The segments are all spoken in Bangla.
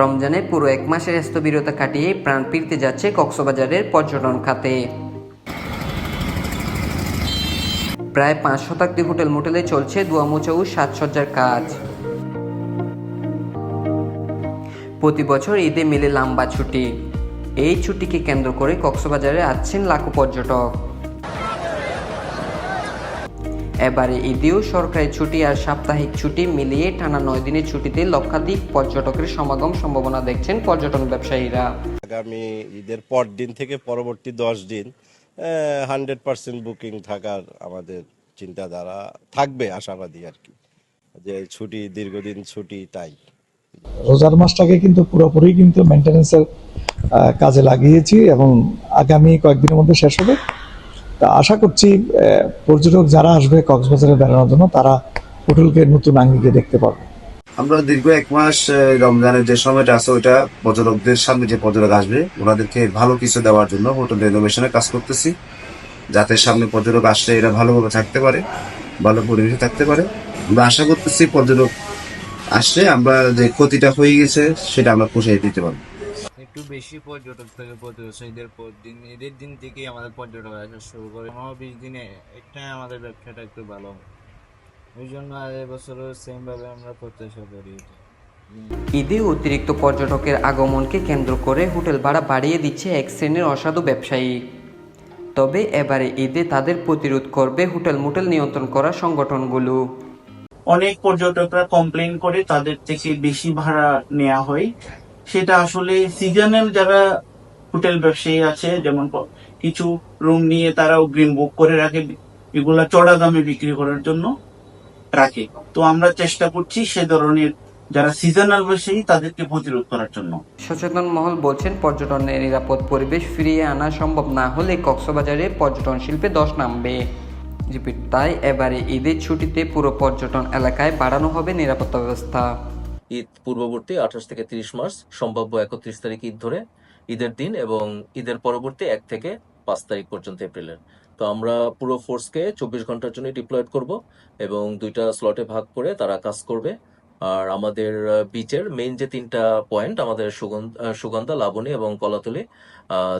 রমজানে পুরো এক মাসের স্থবিরতা কাটিয়ে প্রাণ ফিরতে যাচ্ছে কক্সবাজারের পর্যটন খাতে। প্রায় পাঁচ শতাব্দী হোটেল মোটেলে চলছে দুয়ামুচা ও সাজসজ্জার কাজ। প্রতি বছর ঈদে মিলে লম্বা ছুটি। এই ছুটিকে কেন্দ্র করে কক্সবাজারে আসছেন লাখো পর্যটক। এবারে ঈদেও সরকারি ছুটি আর সাপ্তাহিক ছুটি মিলিয়ে টানা নয় দিনের ছুটিতে লক্ষাধিক পর্যটকের সমাগম সম্ভাবনা দেখছেন পর্যটন ব্যবসায়ীরা। আগামী ঈদের পর দিন থেকে পরবর্তী দশ দিন হান্ড্রেড পার্সেন্ট বুকিং থাকার আমাদের চিন্তাধারা থাকবে আশাবাদী আর কি। যে ছুটি দীর্ঘদিন ছুটি তাই। রোজার মাসটাকে কিন্তু পুরোপুরি কিন্তু মেনটেন্যান্সের কাজে লাগিয়েছি এবং আগামী কয়েকদিনের মধ্যে শেষ হবে। তা আশা করছি পর্যটক যারা আসবে কক্সবাজারে বেড়ানোর জন্য, তারা হোটেলকে নতুন আঙ্গিকে দেখতে পারবে। আমরা দীর্ঘ এক মাস রমজানের যে সময়টা আছে, ওইটা পর্যটকদের সামনে যে পর্যটক আসবে, ওনাদেরকে ভালো কিছু দেওয়ার জন্য হোটেল রেনোভেশনের কাজ করতেছি। যাতে সামনে পর্যটক আসলে এরা ভালোভাবে থাকতে পারে, ভালো পরিবেশে থাকতে পারে। আমরা আশা করতেছি পর্যটক আসলে আমরা যে ক্ষতিটা হয়ে গেছে, সেটা আমরা পুষিয়ে দিতে পারব। একটু বেশি পর্যটক থাকে প্রতি বছর ঈদের পর দিন ঈদের দিন থেকেই আমাদের পর্যটক আসা শুরু করে। পনেরো বিশ দিনে একটাই আমাদের ব্যবসাটা একটু ভালো হয় ওই জন্য আর এবছরও সেম ভাবে আমরা প্রত্যাশা করি এটা। ঈদে অতিরিক্ত পর্যটকের আগমনকে কেন্দ্র করে হোটেল ভাড়া বাড়িয়ে দিচ্ছে এক শ্রেণির অসাধু ব্যবসায়ী। তবে এবারে ঈদে তাদের প্রতিরোধ করবে হোটেল মোটেল নিয়ন্ত্রণ করা সংগঠনগুলো। অনেক পর্যটকরা কমপ্লেন করে তাদের থেকে বেশি ভাড়া নেওয়া হয়। সেটা আসলে সিজনাল যারা হোটেল ব্যবসায়ী আছে, যেমন কিছু রুম নিয়ে তারা অগ্রিম বুক করে রাখে, এগুলা চড়া দামে বিক্রি করার জন্য রাখে। তো আমরা চেষ্টা করছি সে ধরনের যারা সিজনাল ব্যবসায়ী, তাদেরকে প্রতিরোধ করার জন্য। সচেতন মহল বলছেন, পর্যটনের নিরাপদ পরিবেশ ফিরিয়ে আনা সম্ভব না হলে কক্সবাজারে পর্যটন শিল্পে দশ নামবে। তাই এবারে ঈদের ছুটিতে পুরো পর্যটন এলাকায় বাড়ানো হবে নিরাপত্তা ব্যবস্থা। ঈদ পূর্ববর্তী আঠাশ থেকে তিরিশ মার্চ, সম্ভাব্য একত্রিশ তারিখ ঈদ ধরে, ঈদের দিন এবং ঈদের পরবর্তী এক থেকে পাঁচ তারিখ পর্যন্ত এপ্রিলের। তো আমরা পুরো ফোর্সকে চব্বিশ ঘণ্টার জন্য ডিপ্লয়েড করব এবং দুইটা স্লটে ভাগ করে তারা কাজ করবে। আর আমাদের বিচের মেইন যে তিনটা পয়েন্ট আমাদের সুগন্ধ- সুগন্ধা, লাবণী এবং কলাতলি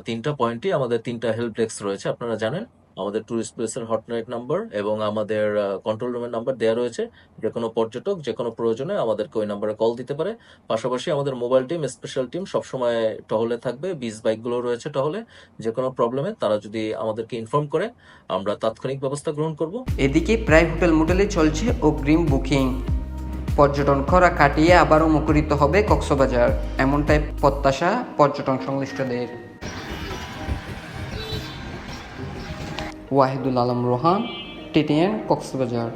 তিনটা পয়েন্টই আমাদের তিনটা হেল্প ডেস্ক রয়েছে, আপনারা জানেন। আমাদের টুরিস্ট প্লেসের হটলাইন নাম্বার এবং আমাদের কন্ট্রোল রুমের নাম্বার দেওয়া রয়েছে। যে কোনো পর্যটক, যে কোনো প্রয়োজনে আমাদেরকে ওই নাম্বারে কল দিতে পারে। পাশাপাশি আমাদের মোবাইল টিম স্পেশাল টিম সবসময় টহলে থাকবে। বিজ বাইকগুলো রয়েছে টহলে। যে কোনো প্রবলেমে তারা যদি আমাদেরকে ইনফর্ম করে, আমরা তাৎক্ষণিক ব্যবস্থা গ্রহণ করব। এদিকে প্রায় হোটেল মোটেলে চলছে অগ্রিম বুকিং। পর্যটন খরা কাটিয়ে আবারও মুখরিত হবে কক্সবাজার। এমনটাই প্রত্যাশা পর্যটন সংশ্লিষ্টদের। ওয়াহিদুল আলম রোহান টিটিএন কক্সবাজার।